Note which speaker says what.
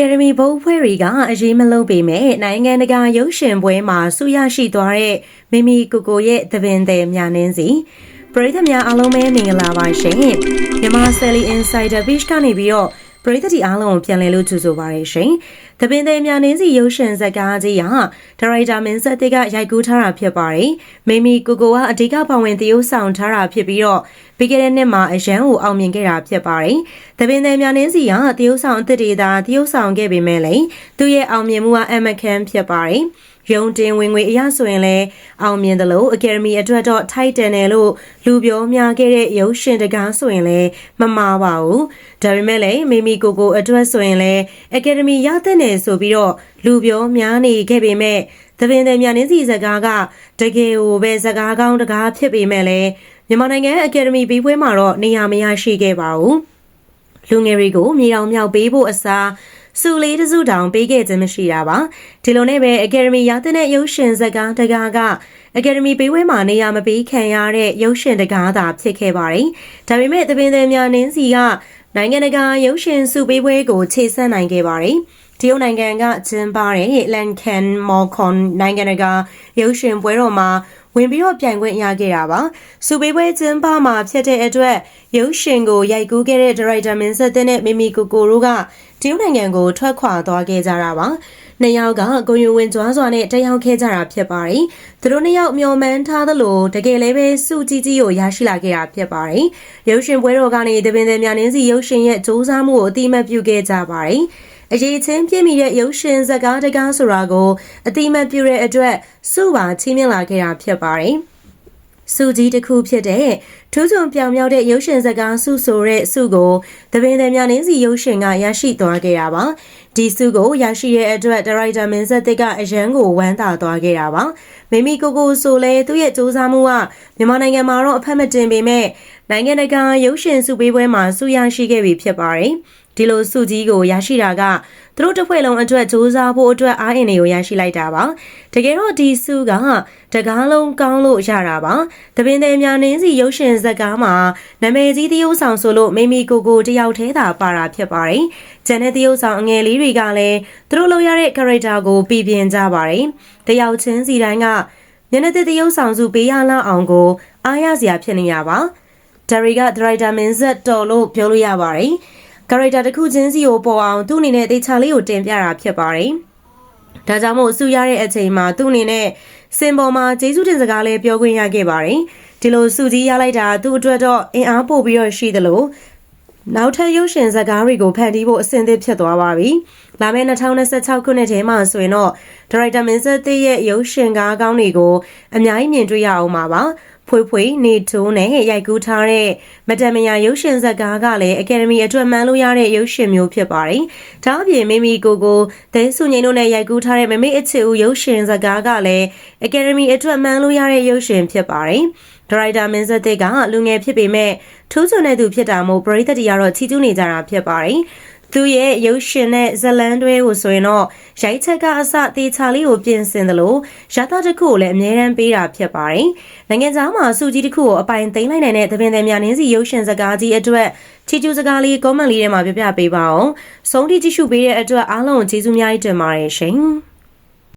Speaker 1: Academy ဘုတ်ဖွဲ့တွေကအရေးမလုံးပေမဲ့နိုင်ငံတကာရုပ်ရှင်ပွဲမှာဆုရရှိသွားတဲ့မိမိကိုကိုရဲ့သပင်သည်မြနင်းစီပရိသတ်များအားလုံးပဲမင်္ဂလာပါရှင်မြန်မာ Sally Insider Beach ကနေပြီးတော့ပရိသတ်ဒီအားလုံးကိုပြန်လည်လို့ကြိုဆိုပါရရှင်။တပင်သေးများနင်းစီရုပ်ရှင်ဇာတ်ကားကြီးဟာဒါရိုက်တာမင်းဆက်တစ်ကရိုက်ကူးထားတာဖြစ်ပါတယ်။မိမိကိုကိုကအဓိကပါဝင်သရုပ်ဆောင်ထားတာဖြစ်ပြီးတော့ ပြီးခဲ့တဲ့နှစ်မှာအရန်ကိုအောင်မြင်ခဲ့တာဖြစ်ပါတယ်။တပင်သေးများနင်းစီကသရုပ်ဆောင်အသစ်တွေသာသရုပ်ဆောင်ခဲ့ပေမဲ့လည်းသူ့ရဲ့အောင်မြင်မှုကအမကန်ဖြစ်ပါတယ်။ရုံတင်ဝင်ငွေအရဆိုရင်လည်းအောင်မြင်တယ်လို့ Academy အတွက်တော့ထိုက်တန်တယ်လို့လူပြောများခဲ့တဲ့ရုပ်ရှင်တကားဆိုရင်လည်းမမှားပါဘူးဒါပေမဲ့လည်းမိမိကိုကိုအတွက်ဆိုရင်လည်း Academy ရတဲ့နယ်ဆိုပြီးတော့လူပြောများနေခဲ့ပေမဲ့သပင်တဲ့မြန်နင်းစီစကားကတကယ်ကိုပဲစကားကောင်းတကားဖြစ်ပေမဲ့လည်း မြန်မာနိုင်ငံအကယ်ဒမီပြီးပွဲမှာတော့နေရာမရရှိခဲ့ပါဘူးလူငယ်တွေကိုမြေတောင်မြောက်ပေးဖို့အစားစုလေးတစုတောင်ပေးခဲ့ခြင်းမရှိတာပါဒီလိုနဲ့ပဲ Academy ရတဲ့ရုပ်ရှင်ဇာတ်ကားတကားက Academy ပေးဝဲမှာနေရာမပေးခံရတဲ့ရုပ်ရှင်တကားသာဖြစ်ခဲ့ပါတယ်ဒါပေမဲ့တပင်သည်များနင်းစီကနိုင်ငံတကာရုပ်ရှင်စုပေးပွဲကိုခြေဆန့်နိုင်ခဲ့ပါတယ် တရုတ်နိုင်ငံကကျင်းပတဲ့လန်ကန်မော်ခွန်နိုင်ငံတကာရုပ်ရှင်ပွဲတော်မှာဝင်ပြီးတော့ပြိုင်ခွင့်ရခဲ့တာပါ။စူပေးပွဲကျင်းပမှာဖြစ်တဲ့အတွက်ရုပ်ရှင်ကိုရိုက်ကူးခဲ့တဲ့ဒါရိုက်တာမင်းဆက်တဲ့နဲ့မိမိကိုကိုတို့ကတရုတ်နိုင်ငံကိုထွက်ခွာသွားခဲ့ကြတာပါ။နှစ်ယောက်ကကိုယွန်ဝင်ကြွားစွာနဲ့တက်ရောက်ခဲ့ကြတာဖြစ်ပါတယ်။သူတို့နှစ်ယောက်မျှော်မှန်းထားသလိုတကယ်လည်းပဲစုကြီးကြီးကိုရရှိလာခဲ့တာဖြစ်ပါတယ်။ရုပ်ရှင်ပွဲတော်ကနေတပင်တဲ့များနင်းစီရုပ်ရှင်ရဲ့စူးစမ်းမှုကိုအတိအမှတ်ပြုခဲ့ကြပါတယ်။ အရေးချင်းပြည့်မီတဲ့ရုပ်ရှင်ဇာတ်ကားတကားဆိုတာကိုအတိမတ်ပြုတဲ့အတွက်စုပါချီးမြှင့်လာခဲ့တာဖြစ်ပါတယ်။စုကြီးတစ်ခုဖြစ်တဲ့ထူးချွန်ပြောင်မြောက်တဲ့ရုပ်ရှင်စကားစုဆိုတဲ့စုကိုတပင်သည်များနင်းစီရုပ်ရှင်ကရရှိသွားခဲ့တာပါဒီစုကိုရရှိတဲ့အတွက်ဒါရိုက်တာမင်းဆက်တစ်ကအရန်ကိုဝမ်းသာသွားခဲ့တာပါမိမိကိုကိုဆိုလဲသူ့ရဲ့စူးစမ်းမှုကမြန်မာနိုင်ငံမှာတော့အဖက်မတင်ပေမဲ့နိုင်ငံတကာရုပ်ရှင်စုပေးပွဲမှာစုရရှိခဲ့ပြီဖြစ်ပါတယ်ဒီလိုစုကြီးကိုရရှိတာကသူတို့တစ်ဖွဲ့လုံးအတွက်စူးစမ်းဖို့အတွက်အားအင်တွေကိုရရှိလိုက်တာပါတကယ်တော့ဒီစုကတကားလုံးကောင်းလို့ရတာပါတပင်သည်များနင်းစီရုပ်ရှင်ဇာတ်ကားမှာနာမည်ကြီးသရုပ်ဆောင်ဆိုလို့မိမိကိုကိုတယောက်တည်းသာပါတာဖြစ်ပါတယ်ကျန်တဲ့သရုပ်ဆောင်အငယ်လေးတွေကလည်းသူတို့လုပ်ရတဲ့ character ကိုပြည်ပြင်းကြပါတယ်တယောက်ချင်းစီတိုင်းကမျက်နှာသစ်သရုပ်ဆောင်စုပေးရလောက်အောင်ကိုအားရစရာဖြစ်နေရပါဒါရီကဒရိုက်တာမင်းဆက်တော်လို့ပြောလို့ရပါတယ် ကာရိုက်တာတစ်ခုချင်းစီကိုပေါ်အောင်သူ့အနေနဲ့တေချာလေးကိုတင်ပြတာဖြစ်ပါတယ်။ဒါကြောင့်မို့အဆူရတဲ့အချိန်မှာသူ့အနေနဲ့စင်ပေါ်မှာဂျေစုတင်စကားလေးပြောခွင့်ရခဲ့ပါတယ်။ဒီလိုစုကြီးရလိုက်တာသူ့အတွက်တော့အင်အားပို့ပြီးတော့ရှိသလိုနောက်ထပ်ရုပ်ရှင်ဇာတ်ကားတွေကိုဖန်တီးဖို့အဆင်သင့်ဖြစ်သွားပါပြီ။လာမယ့်2026ခုနှစ်ထဲမှာဆိုရင်တော့ဒါရိုက်တာမင်းဆက်သစ်ရဲ့ရုပ်ရှင်ကားကောင်းတွေကိုအများကြီးမြင်တွေ့ရအောင်ပါပါ။ ဖွေးဖွေးနေတိုးနဲ့ရိုက်ကူးထားတဲ့မတမယာရုပ်ရှင်ဇာတ်ကားကလည်းအကယ်ဒမီအတွက်မှန်လို့ရတဲ့ရုပ်ရှင်မျိုးဖြစ်ပါတယ်။ဒါအပြင်မိမိကိုကိုသဲဆုငိန်တို့နဲ့ရိုက်ကူးထားတဲ့မမေအချစ်ဦးရုပ်ရှင်ဇာတ်ကားကလည်းအကယ်ဒမီအတွက်မှန်လို့ရတဲ့ရုပ်ရှင်ဖြစ်ပါတယ်။ဒရိုက်တာမင်းဆက်တဲ့ကလူငယ်ဖြစ်ပေမဲ့ထူးချွန်တဲ့သူဖြစ်တာမို့ပရိသတ်တွေကတော့ချီးကျူးနေကြတာဖြစ်ပါတယ်။ သူရဲ့ရုပ်ရှင်နဲ့ဇလန်းတွဲကိုဆိုရင်တော့ရိုက်ချက်ကအစတေချာလေးကိုပြင်ဆင်တယ်လို့ရသတစ်ခုကိုလည်းအမြဲတမ်းပေးတာဖြစ်ပါတယ်။နိုင်ငံခြားမှာစုကြီးတစ်ခုကိုအပိုင်သိမ်းလိုက်နိုင်တဲ့သပင်သည်များနင်းစီရုပ်ရှင်စကားကြီးအတွက်ချီကျူးစကားလေး comment လေးထဲမှာပြပြပေးပါအောင်။ဆုံးထိကြည့်ရှုပေးတဲ့အတွက်အားလုံးကိုကျေးဇူးများတင်ပါတယ်ရှင်။